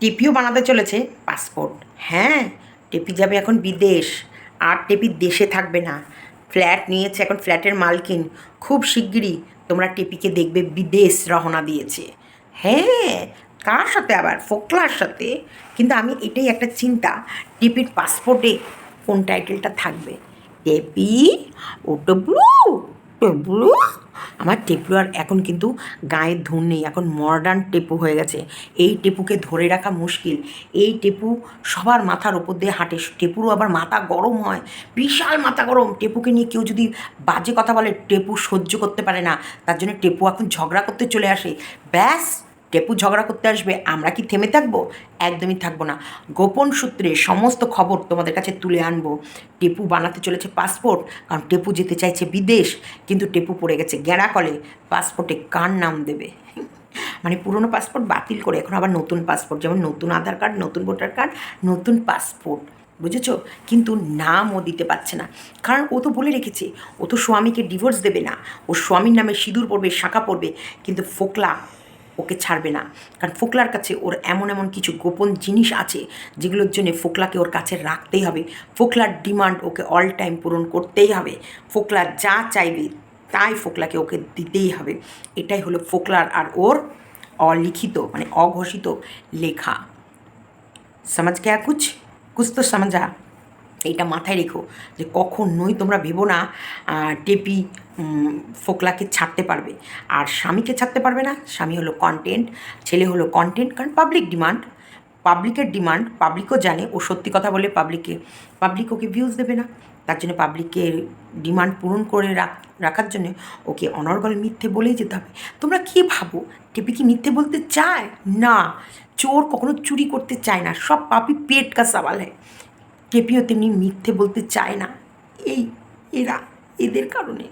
টেপিও বানাতে চলেছে পাসপোর্ট। হ্যাঁ টেপি যাবে এখন বিদেশ। আর টেপি দেশে থাকবে না। ফ্ল্যাট নিয়েছে এখন ফ্ল্যাটের মালকিন। খুব শিগগিরই তোমরা টেপিকে দেখবে বিদেশ রওনা দিয়েছে। হ্যাঁ কার সাথে আবার? ফোকলার সাথে। কিন্তু আমি এটাই একটা চিন্তা, টেপির পাসপোর্টে কোন টাইটেলটা থাকবে? টেপি, ও টবলু টবলু আমার টেপু আর এখন কিন্তু গায়ের ধুন নেই, এখন মডার্ন টেপু হয়ে গেছে। এই টেপুকে ধরে রাখা মুশকিল। এই টেপু সবার মাথার ওপর দিয়ে হাঁটে। টেপুরও আবার মাথা গরম হয়। বিশাল মাথা গরম। টেপুকে নিয়ে কেউ যদি বাজে কথা বলে, টেপু সহ্য করতে পারে না। তার জন্য টেপু এখন ঝগড়া করতে চলে আসে। ব্যাস! টেপু ঝগড়া করতে আসবে, আমরা কি থেমে থাকব? একদমই থাকব না। গোপন সূত্রে সমস্ত খবর তোমাদের কাছে তুলে আনব। টেপু বানাতে চলেছে পাসপোর্ট, কারণ টেপু যেতে চাইছে বিদেশ, কিন্তু টেপু পড়ে গেছে গ্যাড়া কলে পাসপোর্টে কার নাম দেবে? মানে পুরনো পাসপোর্ট বাতিল করে, এখন আবার নতুন পাসপোর্ট, যেমন নতুন আধার কার্ড, নতুন ভোটার কার্ড, নতুন পাসপোর্ট, বুঝেছ? কিন্তু নাম ও দিতে পারছে না। কারণ ও তো বলে রেখেছে, ও তো স্বামীকে ডিভোর্স দেবে না। ও স্বামীর নামে সিঁদুর পড়বে, শাখা পড়বে, কিন্তু ফোকলা ওকে ছাড়বে না। কারণ ফোকলার কাছে ওর এমন এমন কিছু গোপন জিনিস আছে, যেগুলোর জন্য ফোকলাকে ওর কাছে রাখতেই হবে। ফোকলার ডিমান্ড ওকে অল টাইম পূরণ করতেই হবে। ফোকলা যা চাইবে তাই ফোকলাকে ওকে দিতেই হবে। এটাই হলো ফোকলার আর ওর অলিখিত মানে অঘোষিত লেখা। সমাজ কে কুছ? কুছ তো সমঝা এইটা মাথায় রেখো যে কখনোই তোমরা ভেবো না টেপি ফোকলাকে ছাড়তে পারবে। আর স্বামীকে ছাড়তে পারবে না, স্বামী হলো কন্টেন্ট ছেলে হলো কন্টেন্ট কারণ পাবলিক ডিমান্ড পাবলিকের ডিমান্ড পাবলিকও জানে, ও সত্যি কথা বলে পাবলিককে পাবলিক ওকে ভিউজ দেবে না। তার জন্য পাবলিকের ডিমান্ড পূরণ করে রাখ রাখার জন্য ওকে অনর্গল মিথ্যে বলেই যেতে হবে। তোমরা কী ভাবো? টেপি কি মিথ্যে বলতে চায়? না, চোর কখনো চুরি করতে চায় না, সব পাপি পেট কা সওয়াল হয় টেপিও তেমনি মিথ্যে বলতে চায় না। এই এরা এদের কারণে।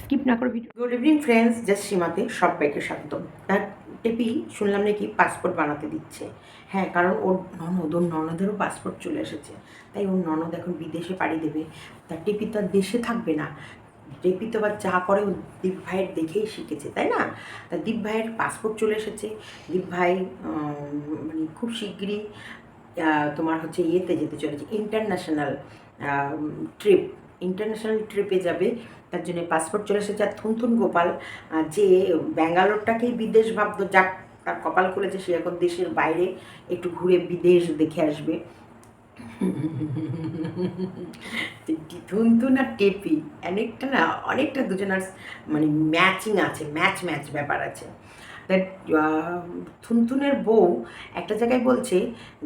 স্কিপ না করে video good evening friends just সীমাতে সবাইকে স্বাগতম। তার টেপি শুনলাম নাকি পাসপোর্ট বানাতে দিচ্ছে? হ্যাঁ কারণ ওর ননদ ওর ননদেরও পাসপোর্ট চলে এসেছে। তাই ওর ননদ এখন বিদেশে পাড়ি দেবে। তার টেপি তো আর দেশে থাকবে না। টেপি তো আবার যা করে ও দীপ ভাইয়ের দেখেই শিখেছে তাই না? তা দীপ ভাইয়ের পাসপোর্ট চলে এসেছে। দীপ ভাই মানে খুব শিগগিরই তোমার হচ্ছে ইয়েতে যেতে চলেছে ইন্টারন্যাশনাল ট্রিপ ইন্টারন্যাশনাল ট্রিপে যাবে, তার জন্য পাসপোর্ট চলে এসেছে। আর থুনথুন গোপাল যে ব্যাঙ্গালোরটাকেই বিদেশ ভাবতো, যাক, তার কপাল খুলেছে, সে এখন দেশের বাইরে, একটু ঘুরে বিদেশ দেখে আসবে। থুনথুন আর টেপি, অনেকটা না, অনেকটা দুজনার মানে ম্যাচিং আছে ম্যাচ ম্যাচ ব্যাপার আছে। দ্যাট থুনথুনের বউ একটা জায়গায় বলছে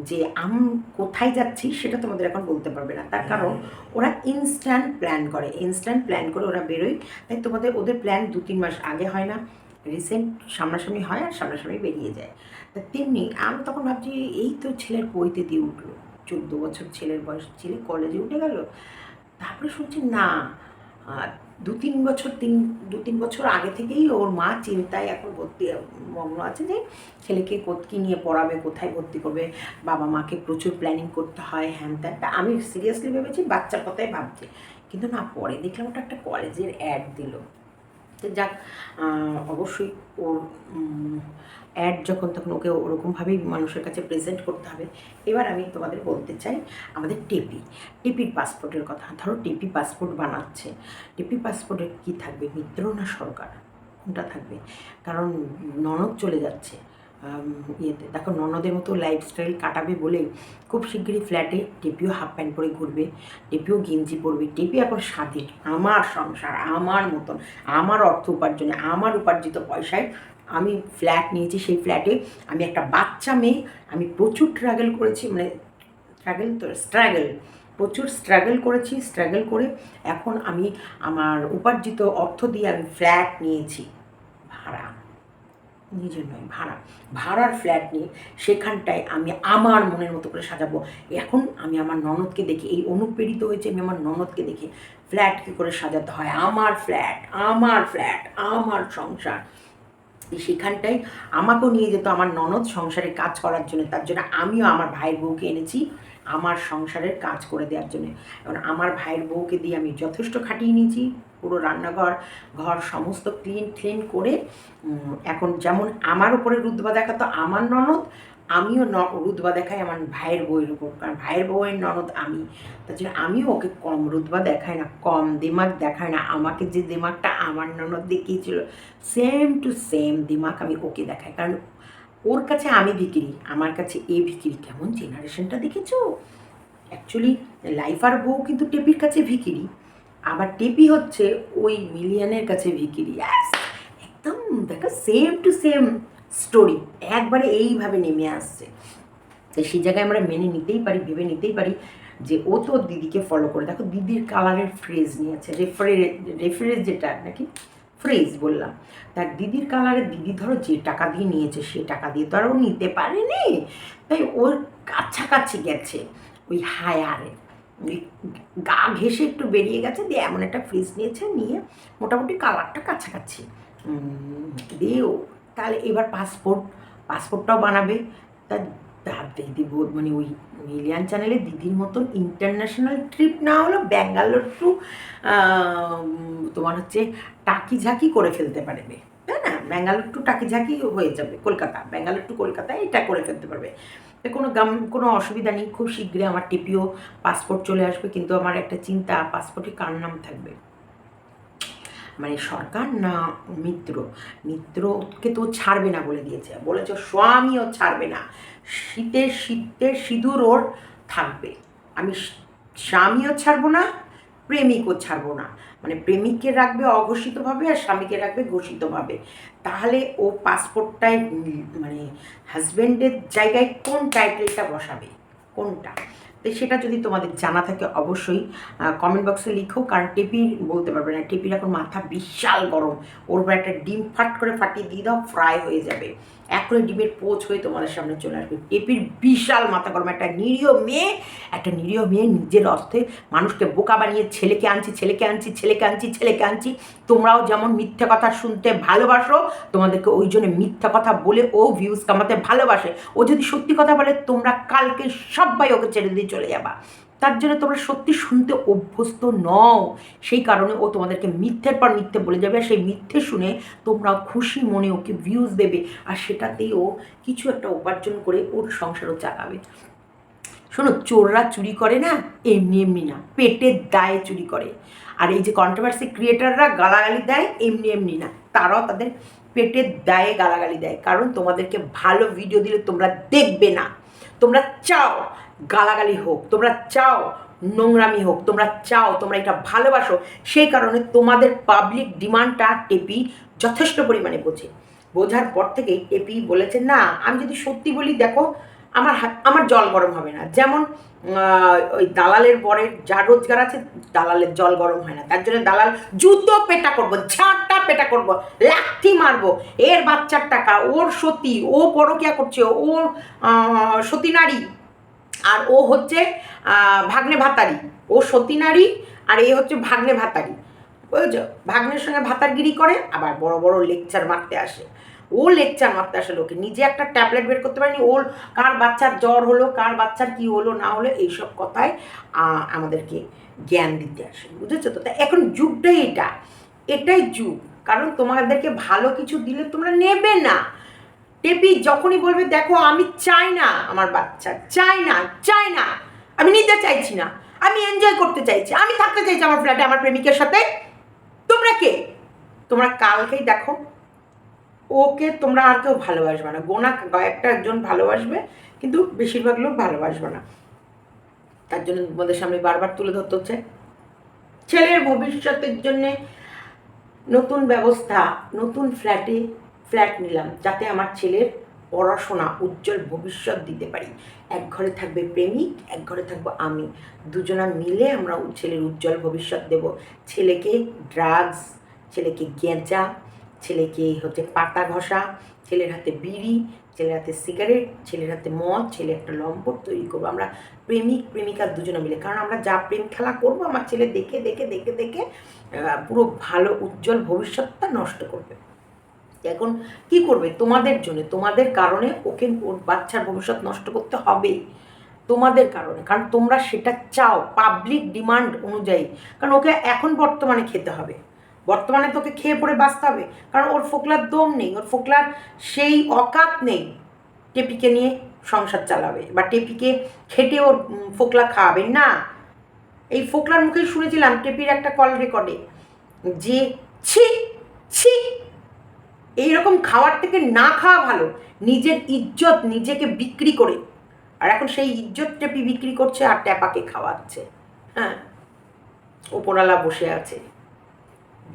যে আমি কোথায় যাচ্ছি সেটা তোমাদের এখন বলতে পারবে না। তার কারণ ওরা ইনস্ট্যান্ট প্ল্যান করে। ইনস্ট্যান্ট প্ল্যান করে ওরা বেরোয়। তাই তোমাদের ওদের প্ল্যান দু তিন মাস আগে হয় না। রিসেন্ট সামনাসামনি হয় আর সামনাসামনি বেরিয়ে যায়। তা তেমনি আমি তখন ভাবছি এই তো ছেলের বইতে দিয়ে উঠল। চোদ্দ বছর ছেলের বয়স। ছেলে কলেজে উঠে গেল। তারপরে শুনছি না দু তিন বছর, তিন, দু তিন বছর আগে থেকেই ওর মা চিন্তায় এখন ভর্তি, মগ্ন আছে যে ছেলেকে কি নিয়ে পড়াবে, কোথায় ভর্তি করবে, বাবা মাকে প্রচুর প্ল্যানিং করতে হয়, হ্যান ত্যান। তা আমি সিরিয়াসলি ভেবেছি বাচ্চার কথাই ভাবছি। কিন্তু না, পরে দেখলাম ওটা একটা কলেজের অ্যাড দিল। যাক অবশ্যই ওর অ্যাড যখন, তখন ওকে ওরকমভাবেই মানুষের কাছে প্রেজেন্ট করতে হবে। এবার আমি তোমাদের বলতে চাই আমাদের টিপি। টেপির পাসপোর্টের কথা। ধরো টিপি পাসপোর্ট বানাচ্ছে। টেপি পাসপোর্টে কী থাকবে? মিত্র না সরকার? কোনটা থাকবে? কারণ ননদ চলে যাচ্ছে। ইয়েতে। দেখো, ননদের মতো লাইফস্টাইল কাটাবে বলে খুব শিগগিরই ফ্ল্যাটে টেপিও হাফ প্যান্ট পরে ঘুরবে, টেপিও গেঞ্জি পরবে। টেপি এখন স্বাধীন। আমার সংসার, আমার মতন, আমার অর্থ উপার্জনে, আমার উপার্জিত পয়সায় আমি ফ্ল্যাট নিয়েছি, সেই ফ্ল্যাটে আমি একটা বাচ্চা মেয়ে, আমি প্রচুর ট্রাগল করেছি মানে স্ট্রাগল তো স্ট্রাগল প্রচুর স্ট্রাগল করেছি স্ট্রাগল করে এখন আমি আমার উপার্জিত অর্থ দিয়ে আমি ফ্ল্যাট নিয়েছি, ভাড়া, নিজের নয়, ভাড়া, ভাড়ার ফ্ল্যাট নিয়ে সেখানটায় আমি আমার মনের মতো করে সাজাবো। এখন আমি আমার ননদকে দেখে, এই অনুপ্রেরিত হয়েছে, আমি আমার ননদকে দেখে ফ্ল্যাট কী করে সাজাতে হয়? আমার ফ্ল্যাট আমার ফ্ল্যাট আমার সংসার। সেখানটায় আমাকেও নিয়ে যেত আমার ননদ সংসারে কাজ করার জন্য। তার জন্য আমিও আমার ভাইয়ের বউকে এনেছি আমার সংসারের কাজ করে দেওয়ার জন্য। এবং আমার ভাইয়ের বউকে দিয়ে আমি যথেষ্ট খাটিয়ে নিয়েছি, পুরো রান্নাঘর, ঘর সমস্ত ক্লিন ক্লিন করে এখন যেমন আমার উপরে রুদ্বা দেখাতো আমার ননদ আমিও ন, রুদবা দেখাই আমার ভাইয়ের বউয়ের উপর, কারণ ভাইয়ের বউয়ের ননদ আমি। তার জন্য আমিও ওকে কম, রুদবা দেখাই না, কম, দিমাগ দেখায় না, আমাকে যে দিমাগটা আমার ননদ দেখিয়েছিল সেম টু সেম দিমাগ আমি ওকে দেখাই। কারণ ওর কাছে আমি ভিকিরি, আমার কাছে এ ভিকিরি। কেমন জেনারেশনটা দেখেছ? অ্যাকচুয়ালি লাইফ আর বউ কিন্তু টেপির কাছে ভিকিরি, আবার টেপি হচ্ছে ওই মিলিয়নের কাছে ভিকিরি! একদম, দেখো সেম টু সেম স্টোরি। একবারে এইভাবে নেমে আসছে। তো সেই জায়গায় আমরা মেনে নিতেই পারি, ভেবে নিতেই পারি যে ও তো দিদিকে ফলো করে। দেখো দিদির কালারের ফ্রেজ নিয়েছে রেফারে রেফারেন্স যেটা নাকি? ফ্রেজ বললাম। তার দিদির কালারে দিদি ধরো যে টাকা দিয়ে নিয়েছে, সে টাকা দিয়ে তো আর ও নিতে পারেনি। তাই ওর কাছাকাছি গেছে ওই হায়ারে গা ঘেসে একটু বেরিয়ে গেছে, দিয়ে এমন একটা ফ্রিজ নিয়েছে, নিয়ে মোটামুটি কালারটা কাছাকাছি। দিয়ে তাহলে এবার পাসপোর্ট পাসপোর্টটাও বানাবে। তা দিদি বোধ মানে ওই মিলিয়ান চ্যানেলে দিদির মতন ইন্টারন্যাশনাল ট্রিপ না হলো ব্যাঙ্গালোর টু তোমার হচ্ছে টাকি ঝাঁকি করে ফেলতে পারবে। তাই না? ব্যাঙ্গালোর টু টাকি ঝাঁকি হয়ে যাবে, কলকাতা। ব্যাঙ্গালোর টু কলকাতা এটা করে ফেলতে পারবে। কোনো গাম, কোনো অসুবিধা নেই। খুব শীঘ্রই আমার টিপিও পাসপোর্ট চলে আসবে, কিন্তু আমার একটা চিন্তা পাসপোর্টে কার নাম থাকবে? মানে সরকার না মিত্র? মিত্রকে তো ছাড়বে না বলে দিয়েছে। বলেছে স্বামীও ছাড়বে না। শীতে শীতে সিঁদুর ওর থাকবে। আমি স্বামীও ছাড়বো না প্রেমিকও ছাড়বো না। মানে প্রেমিককে রাখবে অঘোষিতভাবে আর স্বামীকে রাখবে ঘোষিতভাবে। তাহলে ও পাসপোর্টটায় মানে হাজব্যান্ডের জায়গায় কোন টাইটেলটা বসাবে? কোনটা? তো সেটা যদি তোমাদের জানা থাকে অবশ্যই কমেন্ট বক্সে লিখো, কারণ টেপি বলতে পারবে না। টেপির এখন মাথা বিশাল গরম। ওর উপর একটা ডিম ফাট করে ফাটিয়ে দিয়ে দাও ফ্রাই হয়ে যাবে। করে ডিমের পোচ হয়ে তোমাদের সামনে চলে আসবে। টেপির বিশাল মাথা গরম। একটা নিরীহ মেয়ে, একটা নিরীহ মেয়ে নিজের অর্থে মানুষকে বোকা বানিয়ে ছেলেকে আনছি ছেলেকে আনছি ছেলেকে আনছি ছেলেকে আনছি। তোমরাও যেমন মিথ্যা কথা শুনতে ভালোবাসো, তোমাদেরকে ওই জন্য মিথ্যা কথা বলে ও ভিউজ কামাতে ভালোবাসে। ও যদি সত্যি কথা বলে, তোমরা কালকে সবাই ওকে ছেড়ে দিয়ে চলে যাবা। তার জন্য তোমরা সত্যি শুনতে অভ্যস্ত নও। সেই কারণে ও তোমাদেরকে মিথ্যের পর মিথ্যে বলে যাবে আর সেই মিথ্যে শুনে তোমরা খুশি মনে ওকে ভিউজ দেবে আর সেটাতেই ও কিছু একটা উপার্জন করে ওর সংসারও চালাবে। শোনো, চোররা চুরি করে না, এমনি এমনি না পেটের দায়ে চুরি করে। আর এই যে কন্ট্রোভার্সি ক্রিয়েটাররা গালাগালি দেয়, এমনি এমনি না, তারাও তাদের পেটের দায়ে গালাগালি দেয়। কারণ তোমাদেরকে ভালো ভিডিও দিলে তোমরা দেখবে না। তোমরা চাও গালাগালি হোক, তোমরা চাও নোংরামি হোক, তোমরা চাও, তোমরা এটা ভালোবাসো, সেই কারণে তোমাদের পাবলিক ডিমান্ডটা টেপি যথেষ্ট পরিমাণে বোঝে। বোঝার পর থেকেই টেপি বলেছে, না, আমি যদি সত্যি বলি, দেখো, আমার আমার জল গরম হবে না। যেমন ওই দালালের বরের যা রোজগার আছে, দালালের জল গরম হয় না। তার জন্য দালাল জুতো পেটা করব, ঝাঁটা পেটা করব, লাঠি মারবো। এর বাচ্চার টাকা, ওর সতী, ও পরকিয়া করছে, ও সতী নারী আর ও হচ্ছে ভাগ্নে ভাতারি। ও সতী নারী, আর এ হচ্ছে ভাগ্নে ভাতারি। বুঝেছ? ভাগ্নের সঙ্গে ভাতারগিরি করে, আবার বড় বড় লেকচার মারতে আসে। ও লেকচার মারতে আসে লোকে। নিজে একটা ট্যাবলেট বের করতে পারেনি। ওর কার বাচ্চার জ্বর হলো, কার বাচ্চার কি হলো, না হলো, এইসব কথায় আমাদেরকে জ্ঞান দিতে আসে। বুঝেছ? তো তা এখন যুগটাই এটা। এটাই যুগ। কারণ তোমাদেরকে ভালো কিছু দিলে তোমরা নেবে না। টেপি যখনই বলবে, দেখো, আমি চাই না, আমার বাচ্চা, চাই না চাই না। আমি নিতে চাইছি না, আমি এনজয় করতে চাইছি, আমি থাকতে চাইছি আমার ফ্ল্যাটে আমার প্রেমিকের সাথে। তোমরা কে? তোমরা কালকেই দেখো, ওকে তোমরা আর কেউ ভালোবাসবে না। গোনা কয়েকটা একজন ভালোবাসবে, কিন্তু বেশিরভাগ লোক ভালোবাসবে না। তার জন্য তোমাদের সামনে বারবার তুলে ধরতে হচ্ছে। ছেলের ভবিষ্যতের জন্যে নতুন ব্যবস্থা, নতুন ফ্ল্যাটে ফ্ল্যাট নিলাম, যাতে আমার ছেলের পড়াশোনা উজ্জ্বল ভবিষ্যৎ দিতে পারি। এক ঘরে থাকবে প্রেমিক, এক ঘরে থাকব আমি। দুজনা মিলে আমরা ছেলের উজ্জ্বল ভবিষ্যৎ দেব। ছেলেকে ড্রাগস ছেলেকে গেঁজা ছেলেকে হচ্ছে পাতা ঘষা, ছেলের হাতে বিড়ি, ছেলের হাতে সিগারেট ছেলের হাতে মদ, ছেলে একটা লম্পট তৈরি করব। আমরা প্রেমিক, প্রেমিকা দুজনে মিলে। কারণ আমরা যা প্রেম খেলা করব, আমার ছেলে দেখে দেখে দেখে দেখে পুরো ভালো, উজ্জ্বল ভবিষ্যৎটা নষ্ট করবে। এখন কি করবে? তোমাদের জন্য, তোমাদের কারণে ওকে ওর বাচ্চার ভবিষ্যৎ নষ্ট করতে হবে। তোমাদের কারণে, কারণ তোমরা সেটা চাও পাবলিক ডিমান্ড অনুযায়ী। কারণ ওকে এখন বর্তমানে খেতে হবে। বর্তমানে তোকে খেয়ে পড়ে বাঁচতে হবে। কারণ ওর ফোকলার দম নেই, ওর ফোকলার সেই অকাত নেই টেপিকে নিয়ে সংসার চালাবে বা টেপিকে খেটে ওর ফোকলা খাওয়াবে। না, এই ফোকলার মুখেই শুনেছিলাম টেপির একটা কল রেকর্ডে যে, ছি ছি এইরকম খাওয়ার থেকে না খাওয়া ভালো। নিজের ইজ্জত নিজেকে বিক্রি করে। আর এখন সেই ইজ্জত টেপি বিক্রি করছে আর ট্যাপাকে খাওয়াচ্ছে। হ্যাঁ ওপরালা বসে আছে।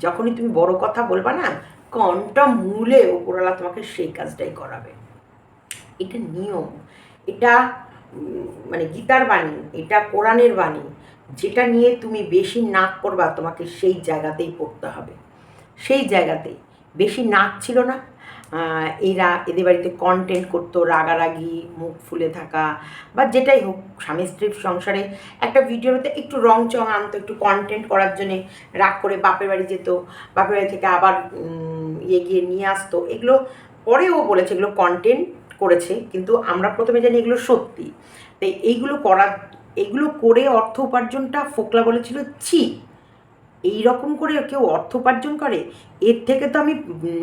যখনই তুমি বড় কথা বলবা না, কনটা মূলে ওপরালা তোমাকে সেই কাজটাই করাবে। এটা নিয়ম। এটা মানে গীতার বাণী, এটা কোরআনের বাণী। যেটা নিয়ে তুমি বেশি নাক করবা তোমাকে সেই জায়গাতেই পড়তে হবে। সেই জায়গাতেই। বেশি নাক ছিল না। এরা এদের বাড়িতে কন্টেন্ট করতো, রাগারাগি, মুখ ফুলে থাকা বা যেটাই হোক, স্বামী স্ত্রীর সংসারে একটা ভিডিওতে একটু রং চং আনতো, একটু কন্টেন্ট করার জন্যে রাগ করে বাপের বাড়ি যেত, বাপের বাড়ি থেকে আবার ইয়ে গিয়ে নিয়ে আসতো। এগুলো পরেও বলেছে, এগুলো কন্টেন্ট করেছে, কিন্তু আমরা প্রথমে জানি এগুলো সত্যি। তাই এইগুলো করার, এগুলো করে অর্থ উপার্জনটা ফোকলা বলেছিল, ছি এই রকম করে কেউ অর্থ উপার্জন করে, এর থেকে তো আমি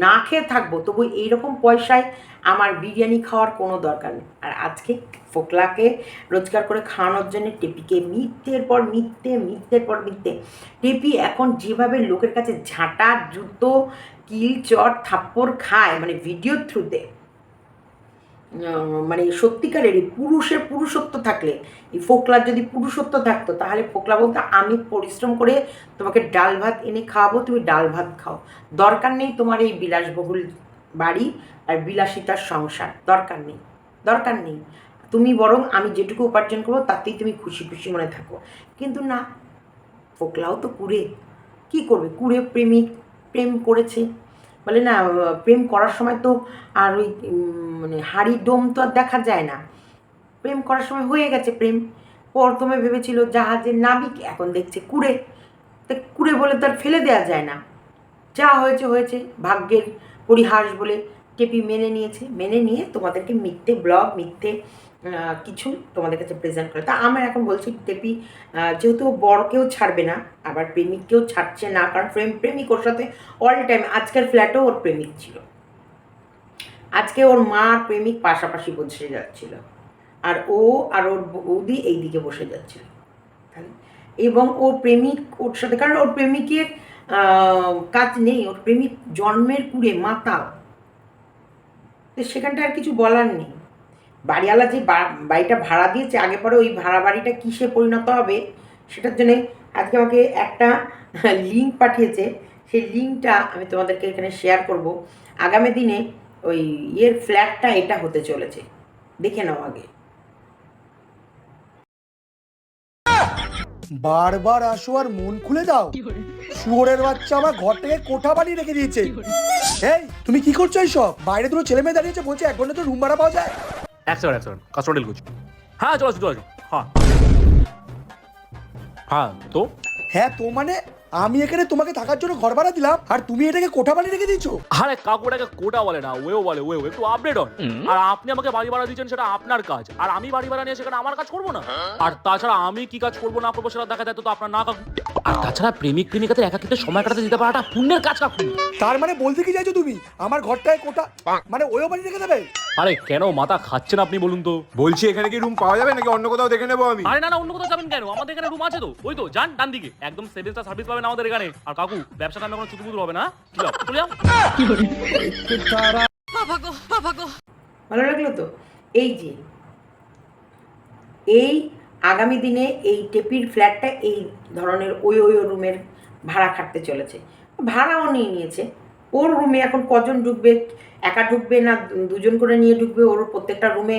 না খেয়ে থাকব, তবু এই রকম পয়সায় আমার বিরিয়ানি খাওয়ার কোনো দরকার নেই। আর আজকে ফোকলাকে রোজগার করে খাওয়ানোর জন্য টেপিকে মিথ্যের পর মিথ্যে, মিথ্যের পর মিথ্যে। টেপি এখন যেভাবে লোকের কাছে ঝাঁটা, জুতো কিল চট থাপ্পড় খায় মানে ভিডিও থ্রুতে মানে সত্যিকারের এই পুরুষের পুরুষত্ব থাকলে, এই ফোকলার যদি পুরুষত্ব থাকতো, তাহলে ফোকলা বলতো আমি পরিশ্রম করে তোমাকে ডাল ভাত এনে খাওয়াবো, তুমি ডাল ভাত খাও। দরকার নেই তোমার এই বিলাসবহুল বাড়ি আর বিলাসিতার সংসার, দরকার নেই দরকার নেই। তুমি বরং আমি যেটুকু উপার্জন করব, তাতেই তুমি খুশি খুশি মনে থাকো। কিন্তু না, ফোকলাও তো কুড়ে। কি করবে? কুড়ে প্রেমিক, প্রেম করেছে। বলে না প্রেম করার সময় তো আর ওই মানে হাড়ি ডোম তো আর দেখা যায় না। প্রেম করার সময় হয়ে গেছে প্রেম। প্রথমে ভেবেছিল জাহাজের নাবিক, এখন দেখছে কুড়ে। তা কুড়ে বলে তার ফেলে দেওয়া যায় না। যা হয়েছে হয়েছে। ভাগ্যের পরিহাস বলে টেপি মেনে নিয়েছে। মেনে নিয়ে তোমাদেরকে মিথ্যে ব্লগ, মিথ্যে কিছু তোমাদের কাছে প্রেজেন্ট করে। তা আমার এখন বলছি আহ, যেহেতু বরকেও ছাড়বে না আবার প্রেমিককেও ছাড়ছে না কারণ প্রেম প্রেমিক ওর সাথে অল টাইম আজকের ফ্ল্যাটেও ওর প্রেমিক ছিল। আজকে ওর মা আর প্রেমিক পাশাপাশি বসে যাচ্ছিল। আর ও আর ওর বৌদি এই দিকে বসে যাচ্ছিল। এবং ওর প্রেমিক ওর সাথে কারণ ওর প্রেমিকের কাজ নেই ওর প্রেমিক জন্মের কুড়ে মাতাল। তো সেখানটা আর কিছু বলার নেই। বাড়িওয়ালা যে বাড়িটা ভাড়া দিয়েছে আগে পরে ওই ভাড়া বাড়িটা কিসে পরিণত হবে সেটার জন্যে আজকে আমাকে একটা লিঙ্ক পাঠিয়েছে। সেই লিঙ্কটা আমি তোমাদেরকে এখানে শেয়ার করব। আগামী দিনে ওই ইয়ের ফ্ল্যাটটা এটা হতে চলেছে। দেখে নাও আগে। বারবার আসো আর মন খুলে দাও। শুয়োরের বাচ্চা আমার ঘর থেকে কোঠা বানিয়ে রেখে দিয়েছে। এই তুমি কি করছ এইসব? বাইরে দুটো ছেলে মেয়ে দাঁড়িয়েছে বলছে এক ঘণ্টা তো রুম ভাড়া পাওয়া যায়। এক সেকেন্ড এক সেকেন্ড কাস্টমার ডিল করছি হ্যাঁ চলো চলো হ্যাঁ হ্যাঁ তো হ্যাঁ তো মানে আমি এখানে তোমাকে থাকার জন্য ঘর ভাড়া দিলাম আর তুমি এটাকে কোঠা বানিয়ে রেখে দিয়েছ? আরে কাকুটাকে কোটা বলে না ওয়েও বলে ওয়েও একটু আপডেট হন আর আপনি আমাকে বাড়ি ভাড়া দিচ্ছেন সেটা আপনার কাজ। আর আমি বাড়ি ভাড়া নিয়ে সেখানে আমার কাজ করব না? আর তাছাড়া আমি কি কাজ করব না করব সেটা দেখা যায় তো আপনার না কাকু। আর তাছাড়া প্রেমিক প্রেমিকাদের একাকিতে সময় কাটাতে দিতে পারাটা পুণ্যের কাজ কাকু। তার মানে বলতে কি চাইছো তুমি? আমার ঘরটায় কোটা মানে ওইও বানিয়ে রেখে দেবে? আরে কেন? মাথা খাচ্ছেন আপনি বলুন তো। বলছি এখানে কি রুম পাওয়া যাবে নাকি? অন্য কোথাও দেখে নেব আমি। আরে না না অন্য কোথাও যাবেন কেন? আমাদের এখানে রুম আছে তো। ওই তো যান ডান দিকে। একদম সেভেন স্টার সার্ভিস পাবেন আমাদের এখানে। আর কাকু ব্যবসাটা আমি কোনো চুতুপুতুর হবে না? কি যাও চলে যাও। ভালো লাগল তো? এই যে এই আগামী দিনে এই টেপির ফ্ল্যাটটা এই ধরনের ওই ওই রুমের ভাড়া খাটতে চলেছে। ভাড়াও নিয়ে নিয়েছে। ওর রুমে এখন কজন ঢুকবে? একা ঢুকবে না দুজন করে নিয়ে ঢুকবে? ওর প্রত্যেকটা রুমে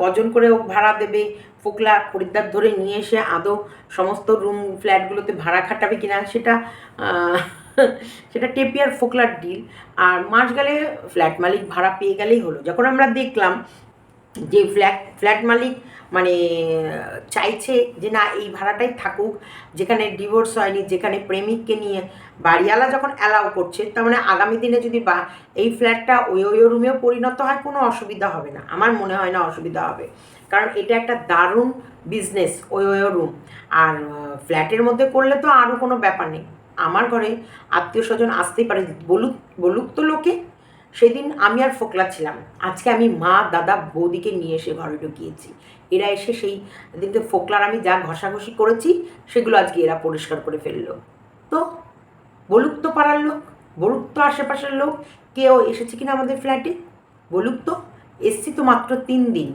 কজন করে ও ভাড়া দেবে? ফোকলা খরিদ্দার ধরে নিয়ে এসে আদৌ সমস্ত রুম ফ্ল্যাটগুলোতে ভাড়া খাটাবে কিনা সেটা সেটা টেপিয়ার ফোকলার ডিল আর মাস গেলে ফ্ল্যাট মালিক ভাড়া পেয়ে গেলেই হলো। যখন আমরা দেখলাম যে ফ্ল্যাট ফ্ল্যাট মালিক মানে চাইছে যে না, এই ভাড়াটাই থাকুক। যেখানে ডিভোর্স হয়নি, যেখানে প্রেমিককে নিয়ে বাড়িওয়ালা যখন অ্যালাউ করছে, তার মানে আগামী দিনে যদি বা, এই ফ্ল্যাটটা ওই ওই রুমেও পরিণত হয়, কোনো অসুবিধা হবে না। আমার মনে হয় না অসুবিধা হবে। কারণ এটা একটা দারুণ বিজনেস ওই ওই রুম আর ফ্ল্যাটের মধ্যে করলে তো আরও কোনো ব্যাপার নেই। আমার ঘরে আত্মীয় স্বজন আসতেই পারে। বলুক বলুক তো লোকে, সেদিন আমি আর ফোকলা ছিলাম আজকে আমি মা, দাদা, বৌদিকে নিয়ে এসে ঘরে ঢুকিয়েছি। এরা এসে সেই দিনকে ফোকলার আমি যা ঘষাঘষি করেছি, সেগুলো আজকে এরা পরিষ্কার করে ফেলল। তো বলুক তো পাড়ার লোক, বলুক তো আশেপাশের লোক, কেউ এসেছে কিনা আমাদের ফ্ল্যাটে? বলুক তো, এসছি তো মাত্র তিন দিন।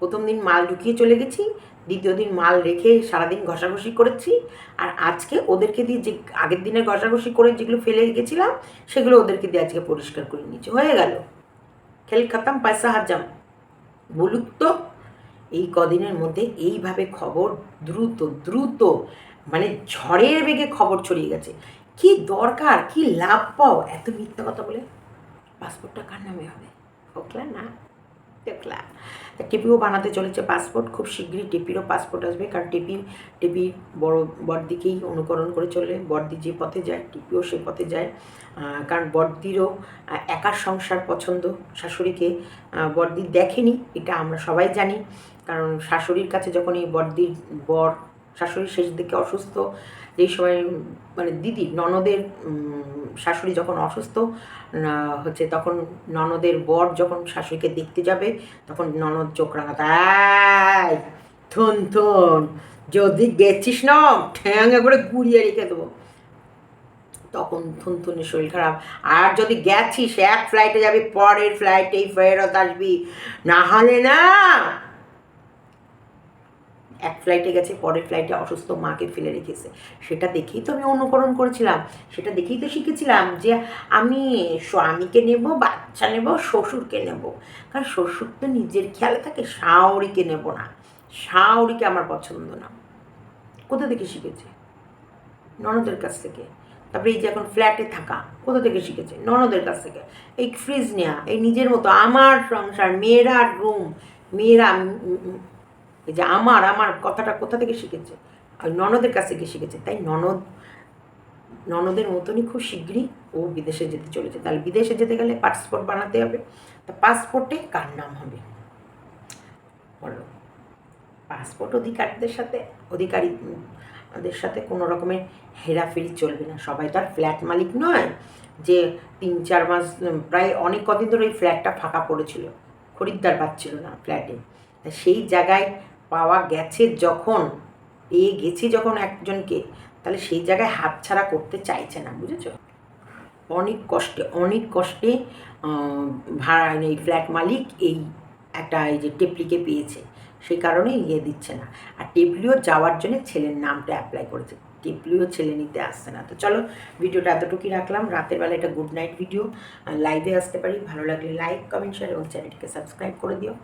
প্রথম দিন মাল ঢুকিয়ে চলে গেছি, দ্বিতীয় দিন মাল রেখে সারাদিন ঘষাঘষি করেছি, আর আজকে ওদেরকে দিয়ে যে আগের দিনের ঘষাঘষি করে যেগুলো ফেলে গেছিলাম, সেগুলো ওদেরকে দিয়ে আজকে পরিষ্কার করে নিয়েছি। হয়ে গেল। খেল খাতাম, পয়সা হাজাম বলুক তো এই কদিনের মধ্যে এইভাবে খবর দ্রুত দ্রুত মানে ঝড়ের বেগে খবর ছড়িয়ে গেছে। কি দরকার? কি লাভ পাও? এত মিথ্যা কথা বলে? পাসপোর্টটা কার নামে হবে? ওকলা না? দেখলা তা টেপিও বানাতে চলেছে পাসপোর্ট, খুব শীঘ্রই টেপিরও পাসপোর্ট আসবে, কারণ টেপি টেপি বড় বড়দিকেই অনুকরণ করে চলে বড়দি যে পথে যায়, টিপিও সে পথে যায়। কারণ বড়দিরও একার সংসার পছন্দ। শাশুড়িকে বড়দি দেখেনি, এটা আমরা সবাই জানি। কারণ শাশুড়ির কাছে যখন এই বড়দির বর শাশুড়ির শেষ দিকে অসুস্থ যেই সময় মানে দিদি ননদের শাশুড়ি যখন অসুস্থ হচ্ছে তখন ননদের বর যখন শাশুড়িকে দেখতে যাবে তখন ননদ চোখ রাঙাতে "এই, থুন থুন যদি গেছিস না ঠ্যাং একবারে গুড়িয়ে রেখে দেবো। তখন থুনথুনের শরীর খারাপ। আর যদি গেছিস এক ফ্লাইটে যাবি পরের ফ্লাইটেই ফেরত আসবি না হলে না এক ফ্লাইটে গেছে, পরের ফ্লাইটে অসুস্থ মাকে ফেলে রেখেছে। সেটা দেখেই তো আমি অনুকরণ করেছিলাম। সেটা দেখেই তো শিখেছিলাম যে আমি স্বামীকে নেব, বাচ্চা নেব, শ্বশুরকে নেব। কারণ শ্বশুর তো নিজের খেয়ালে থাকে, শাওরিকে নেব না। শাওরিকে আমার পছন্দ না। কোথা থেকে শিখেছে? ননদের কাছ থেকে। তারপরে এই যে এখন ফ্ল্যাটে থাকা, কোথা থেকে শিখেছে? ননদের কাছ থেকে। এই ফ্রিজ নেওয়া এই নিজের মতো আমার সংসার, মেয়েরা রুম মেয়েরা এই যে আমার আমার কথাটা কোথা থেকে শিখেছে? ওই ননদের কাছ থেকে শিখেছে। তাই ননদ ননদের মতনই খুব শীঘ্রই ও বিদেশে যেতে চলেছে। তাহলে বিদেশে যেতে গেলে পাসপোর্ট বানাতে হবে। তা পাসপোর্টে কার নাম হবে? বলো। পাসপোর্ট অধিকারীদের সাথে অধিকারী উম, ওদের সাথে কোনো রকমের হেরাফেরি চলবে না। সবাই তো আর ফ্ল্যাট মালিক নয় যে তিন চার মাস প্রায় অনেক কদিন ধরে ওই ফ্ল্যাটটা ফাঁকা পড়েছিল। খরিদ্দার পাচ্ছিল না ফ্ল্যাটে সেই জায়গায় পাওয়া গেছে যখন, পেয়ে গেছি যখন একজনকে, তাহলে সেই জায়গায় হাতছাড়া করতে চাইছে না, বুঝেছ? অনেক কষ্টে অনেক কষ্টে ভাড়া, এই ফ্ল্যাট মালিক এই একটা, এই যে টেপলিকে পেয়েছে, সেই কারণে ইয়ে দিচ্ছে না। আর টেপলিও যাওয়ার জন্য ছেলের নামটা অ্যাপ্লাই করেছে, টেপলিও ছেলে নিতে আসছে না। তো চলো, ভিডিওটা এতটুকুই রাখলাম, রাতের বেলা এটা গুড নাইট ভিডিও লাইভে আসতে পারি, ভালো লাগলে লাইক কমেন্ট শেয়ার এবং চ্যানেলটিকে সাবস্ক্রাইব করে দিও।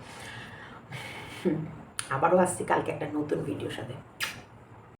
আবারও আসছি কালকে একটা নতুন ভিডিওর সাথে।